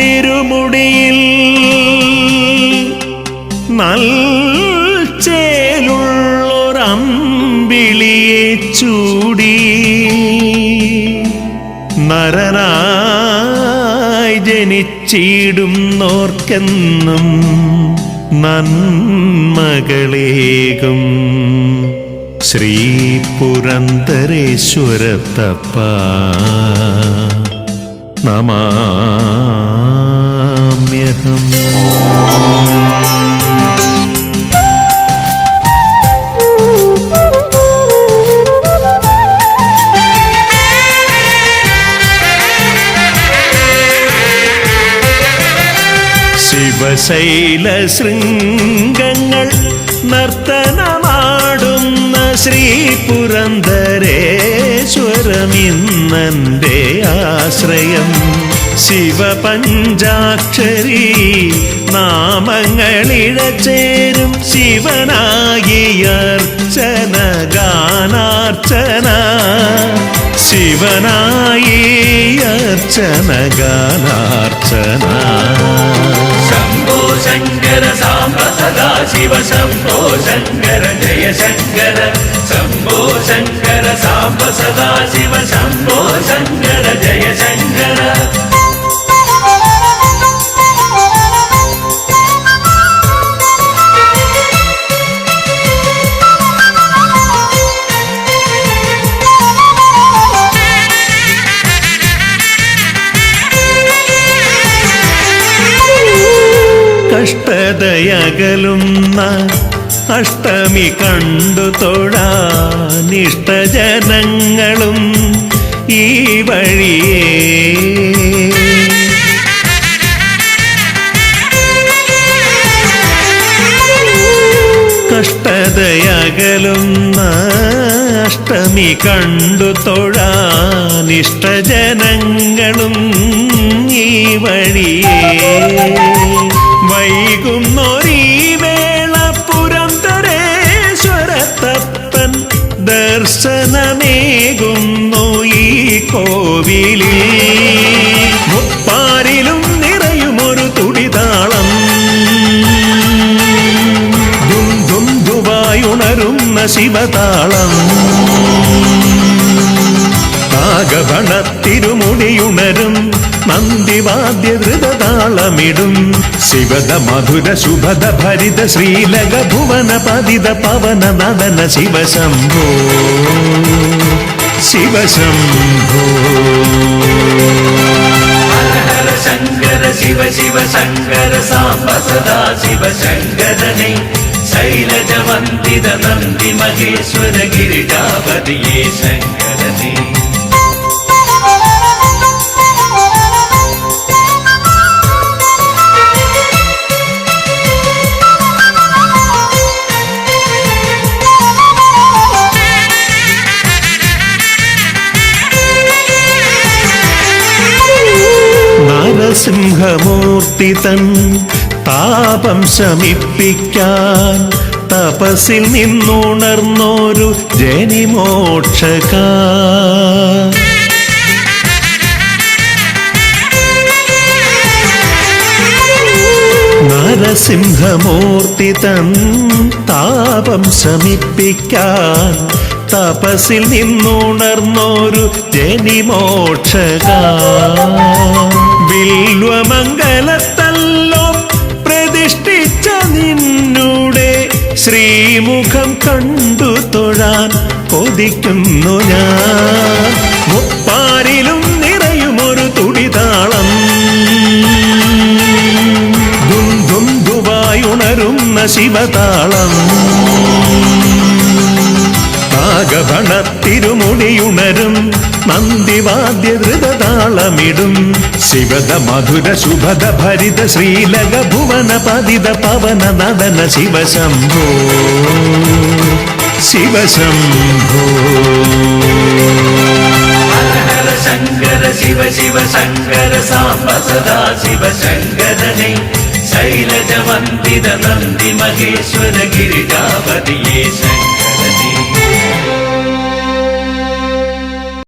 നാഗഭണത്തിരുമുടിയിൽ നൽചേലുള്ളൊരമ്പിളിയെ ചൂടി നരനായി ജനിച്ചിടും നോർക്കെന്നും നന്മകളേകും ശ്രീ പുരന്തരേശ്വരത്തപ്പ. നമാമ്യഹം. ശിവശൈല ശൃംഗങ്ങൾ നർത്തനമാടുന്ന ശ്രീ പരമേശ്വരമിന്നന്റെ ആശ്രയം. ശിവപഞ്ചാക്ഷരി നാമങ്ങളിഴചേരും ശിവനായിയർച്ചന ഗാനാർച്ചന. ശിവനായി അർച്ചന ഗാനാർച്ചന. ശംഭോ ശങ്കര സാമ്പ ശിവ ശംഭോ ശങ്കര ജയ ശങ്കര. ശംഭോ ശങ്കര సాంబ సదాశివ శంభో శంకర జయ శంకర കഷ്ടതയകലും അഷ്ടമി കണ്ടു തൊഴാനിഷ്ടജനങ്ങളും ഈ വഴിയേ. കഷ്ടതയകലുന്ന അഷ്ടമി കണ്ടു തൊഴാനിഷ്ടജനങ്ങളും ഈ വഴിയേ. വൈകുന്നൊരീ കോവിലിൽ മുപ്പാരിലും നിറയുമൊരു തുടിതാളം. ദും ദും ദുവായുണരുന്ന ശിവതാളം. നന്ദിവാദ്യ ഹൃതതാളമിടും ശിവദ മധുര ശുഭദ ഭരിത ശ്രീലക ഭുവന പതിത പവന നടന ശിവശംഭോ. சிவசம்போ. சங்கர சிவ சிவ சங்கர சாம்ப சதா சிவ சங்கரனை சைலஜ வந்தித நந்தி மகேஸ்வர கிரிடாபதியே சங்கரனே. സിംഹമൂർത്തി തൻ താപം ശമിപ്പിക്കാൻ തപസിൽ നിന്നുണർന്നോരു ജനിമോക്ഷക നരസിംഹമൂർത്തി തൻ താപം ശമിപ്പിക്കാൻ തപസിൽ നിന്നുണർന്നോരു ജനിമോക്ഷക ബിൽവമംഗലത്തല്ലോ പ്രതിഷ്ഠിച്ച നിന്നുടെ ശ്രീമുഖം കണ്ടു തൊഴാൻ കൊതിക്കുന്നു ഞാൻ. മുപ്പാരിലും നിറയുമൊരു തുടിതാളം. ദും ശിവതാളം. നാഗഭണ തിരുമുടിയുണരും നന്ദിവാദ്യ ഹൃതതാളമിടും ശിവത മധുര ശുഭത ഭരിത ശ്രീലക ഭുവന പതിത പവന നടന ശിവശംഭോ. ശിവശംഭോ. ശങ്കര ശിവ ശിവ ശങ്കര സദാ ശിവ ശങ്കരനെ. ശൈലജ വന്ദിത നന്ദി മഹേശ്വര ഗിരിജാപതിയേ ശങ്കര